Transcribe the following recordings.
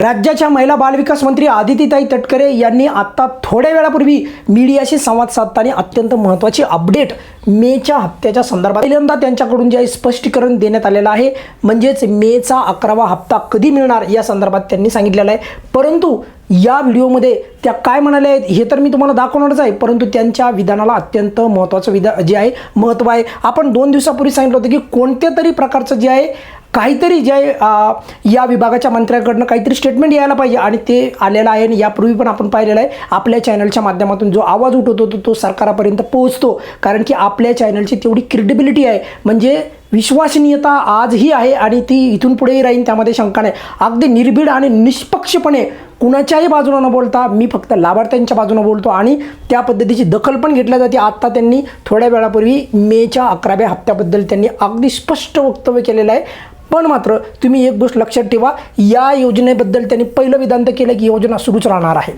राज्याच्या महिला बालविकास मंत्री आदितीताई तटकरे यांनी आत्ता थोड्या वेळापूर्वी मीडियाशी संवाद साधताना अत्यंत महत्त्वाची अपडेट मेच्या हप्त्याच्या संदर्भात पहिल्यांदा त्यांच्याकडून जे आहे स्पष्टीकरण देण्यात आलेलं आहे. म्हणजेच मेचा अकरावा हप्ता कधी मिळणार या संदर्भात त्यांनी सांगितलेलं आहे. परंतु या व्हिडिओमध्ये त्या काय म्हणाल्या आहेत हे तर मी तुम्हाला दाखवणारच आहे. परंतु त्यांच्या विधानाला अत्यंत महत्त्वाचं विधा जे आहे महत्त्व आहे. आपण दोन दिवसापूर्वी सांगितलं होतं की कोणत्या तरी प्रकारचं जे आहे काहीतरी जे या विभागाच्या मंत्र्याकडनं काहीतरी स्टेटमेंट यायला पाहिजे. आणि ते आलेलं आहे आणि यापूर्वी पण आपण पाहिलेलं आहे. आपल्या चॅनलच्या माध्यमातून जो आवाज उठवतो तो तो सरकारापर्यंत पोहोचतो. कारण की आपल्या चॅनलची तेवढी क्रेडिबिलिटी आहे. म्हणजे विश्वसनीयता आजही आहे आणि ती इथून पुढेही राहील त्यामध्ये शंका नाही. अगदी निर्भीड आणि निष्पक्षपणे कुणाच्याही बाजूनं न बोलता मी फक्त लाभार्थ्यांच्या बाजूनं बोलतो आणि त्या पद्धतीची दखल पण घेतल्या जाते. आत्ता त्यांनी थोड्या वेळापूर्वी मेच्या अकराव्या हप्त्याबद्दल त्यांनी अगदी स्पष्ट वक्तव्य केलेलं आहे. पण मात्र तुम्ही एक गोष्ट लक्षात ठेवा या योजनेबद्दल त्यांनी पहिलं विधान तर केलं की योजना सुरूच राहणार आहे.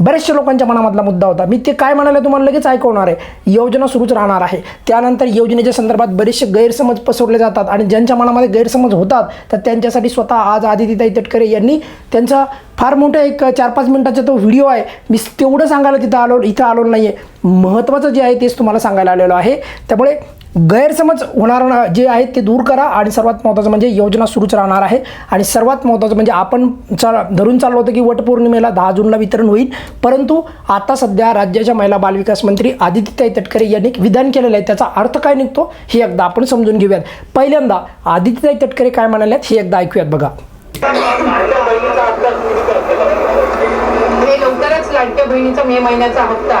बऱ्याचशा लोकांच्या मनामधला मुद्दा होता. मी ते काय म्हणाले तुम्हाला लगेच ऐकवणार आहे. योजना सुरूच राहणार आहे. त्यानंतर योजनेच्या संदर्भात बरेचसे गैरसमज पसरले जातात आणि ज्यांच्या मनामध्ये गैरसमज होतात तर त्यांच्यासाठी स्वतः आज आदितीताई तटकरे यांनी त्यांचा फार मोठा एक चार पाच मिनटाचा तो व्हिडिओ आहे. मी तेवढं सांगायला तिथं आलो इथं आलो नाही आहे महत्त्वाचं जे आहे तेच तुम्हाला सांगायला आलेलो आहे. त्यामुळे गैरसमज होणार जे आहेत ते दूर करा आणि सर्वात महत्त्वाचं म्हणजे योजना सुरूच राहणार आहे. आणि सर्वात महत्त्वाचं म्हणजे आपण चा धरून चाललो होतं की वटपौर्णिमेला दहा जूनला वितरण होईल. परंतु आता सध्या राज्याच्या महिला बालविकास मंत्री आदित्यताई तटकरे यांनी एक विधान केलेलं आहे. त्याचा अर्थ काय निघतो हे एकदा आपण समजून घेऊयात. पहिल्यांदा आदित्यताई तटकरे काय म्हणाले आहेत हे एकदा ऐकूयात बघा. लवकरच लाडक्या बहिणीचा मे महिन्याचा हप्ता.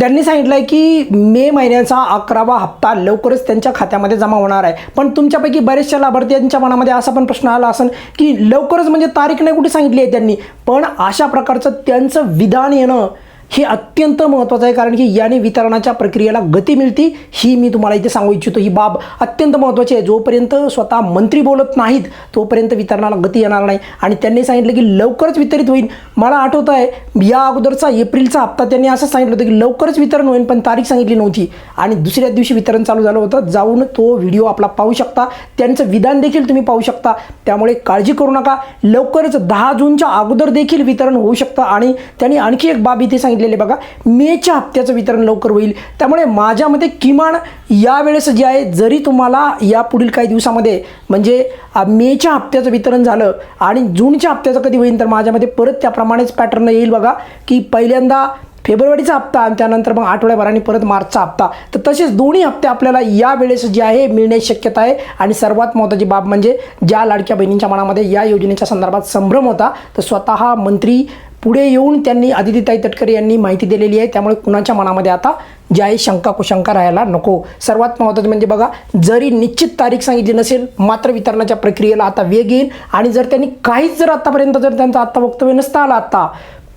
त्यांनी सांगितलं आहे की मे महिन्याचा अकरावा हप्ता लवकरच त्यांच्या खात्यामध्ये जमा होणार आहे. पण तुमच्यापैकी बरेचशा लाभार्थ्यांच्या मनामध्ये असा पण प्रश्न आला असेल की लवकरच म्हणजे तारीख नाही कुठे सांगितली आहे त्यांनी. पण अशा प्रकारचं त्यांचं विधान येणं हे अत्यंत महत्त्वाचं आहे कारण की याने वितरणाच्या प्रक्रियेला गती मिळते. ही मी तुम्हाला इथे सांगू इच्छितो ही बाब अत्यंत महत्त्वाची आहे. जोपर्यंत स्वतः मंत्री बोलत नाहीत तोपर्यंत वितरणाला गती येणार नाही. आणि त्यांनी सांगितलं की लवकरच वितरित होईल. मला आठवत आहे या अगोदरचा एप्रिलचा हप्ता त्यांनी असं सांगितलं होतं की लवकरच वितरण होईल पण तारीख सांगितली नव्हती. आणि दुसऱ्या दिवशी वितरण चालू झालं होतं. जाऊन तो व्हिडिओ आपला पाहू शकता. त्यांचं विधान देखील तुम्ही पाहू शकता. त्यामुळे काळजी करू नका. लवकरच दहा जूनच्या अगोदर देखील वितरण होऊ शकतं. आणि त्यांनी आणखी एक बाब इथे सांगितली सांगितलेले बघा. मेच्या हप्त्याचं वितरण लवकर होईल. त्यामुळे माझ्या मते किमान यावेळेस जे आहे जरी तुम्हाला या पुढील काही दिवसामध्ये म्हणजे मेच्या हप्त्याचं वितरण झालं आणि जूनच्या हप्त्याचं कधी होईल तर माझ्या मते परत त्याप्रमाणेच पॅटर्न येईल बघा. की पहिल्यांदा फेब्रुवारीचा हप्ता आणि त्यानंतर मग आठवड्याभराने परत मार्चचा हप्ता. तर तसेच दोन्ही हप्ते आपल्याला या वेळेस जे आहे मिळण्याची शक्यता आहे. आणि सर्वात महत्त्वाची बाब म्हणजे ज्या लाडक्या बहिणींच्या मनामध्ये या योजनेच्या संदर्भात संभ्रम होता तर स्वतः मंत्री पुढे येऊन त्यांनी आदितीताई तटकरे यांनी माहिती दिलेली आहे. त्यामुळे कुणाच्या मनामध्ये आता जे आहे शंका कुशंका राहायला नको. सर्वात महत्त्वाचं म्हणजे बघा जरी निश्चित तारीख सांगितली नसेल मात्र वितरणाच्या प्रक्रियेला आता वेग येईल. आणि जर त्यांनी काहीच जर आत्तापर्यंत जर त्यांचं आत्ता वक्तव्य नसता आलं आत्ता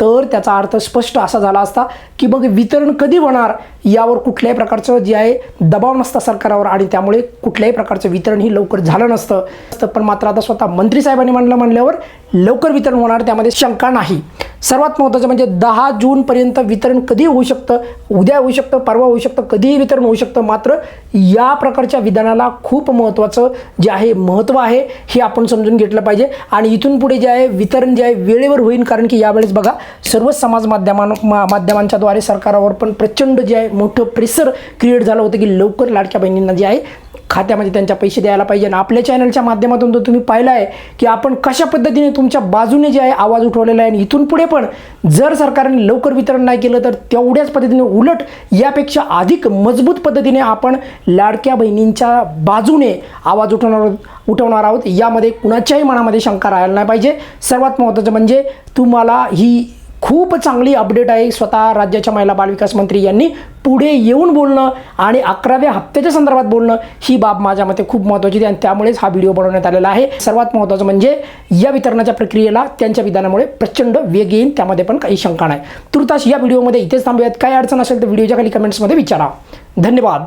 तर त्याचा अर्थ स्पष्ट असा झाला असता की बघ वितरण कधी होणार? यावर कुठल्याही प्रकारचं जे आहे दबाव नसता सरकारवर आणि त्यामुळे कुठल्याही प्रकारचं वितरण ही लवकर झालं नसतं. तर पण मात्र आता स्वतः मंत्री साहेबांनी म्हणलं म्हणल्यावर लवकर वितरण होणार त्यामध्ये शंका नाही. सर्वात महत्त्वाचं म्हणजे दहा जूनपर्यंत वितरण कधी होऊ शकतं? उद्या होऊ शकतं परवा होऊ शकतं कधीही वितरण होऊ शकतं. मात्र या प्रकारच्या विधानाला खूप महत्त्वाचं जे आहे महत्त्व आहे हे आपण समजून घेतलं पाहिजे. आणि इथून पुढे जे आहे वितरण जे आहे वेळेवर होईल कारण की यावेळेस बघा सर्वच समाज माध्यमां मा माध्यमांच्याद्वारे सरकारावर पण प्रचंड जे आहे मोठं प्रेशर क्रिएट झालं होतं की लवकर लाडक्या बहिणींना जे आहे खात्यामध्ये त्यांच्या पैसे द्यायला पाहिजे. आणि आपल्या चॅनलच्या माध्यमातून तर तुम्ही पाहिलं आहे की आपण कशा पद्धतीने तुमच्या बाजूने जे आहे आवाज उठवलेला आहे. आणि इथून पुढे पण जर सरकारने लवकर वितरण नाही केलं तर तेवढ्याच पद्धतीने उलट यापेक्षा अधिक मजबूत पद्धतीने आपण लाडक्या बहिणींच्या बाजूने आवाज उठवणार उठवणार आहोत. यामध्ये कुणाच्याही मनामध्ये शंका राहायला नाही पाहिजे. सर्वात महत्त्वाचं म्हणजे तुम्हाला ही खूप चांगली अपडेट आहे. स्वतः राज्याच्या महिला बालविकास मंत्री यांनी पुढे येऊन बोलणं आणि अकराव्या हप्त्याच्या संदर्भात बोलणं ही बाब माझ्या मते खूप महत्त्वाची आहे आणि त्यामुळेच हा व्हिडिओ बनवण्यात आलेला आहे. सर्वात महत्त्वाचं म्हणजे या वितरणाच्या प्रक्रियेला त्यांच्या विधानामुळे प्रचंड वेग येईल त्यामध्ये पण काही शंका नाही. तुर्तास या व्हिडिओमध्ये इथेच थांबूयात. काय अडचण असेल तर व्हिडिओच्या खाली कमेंट्समध्ये विचारा. धन्यवाद.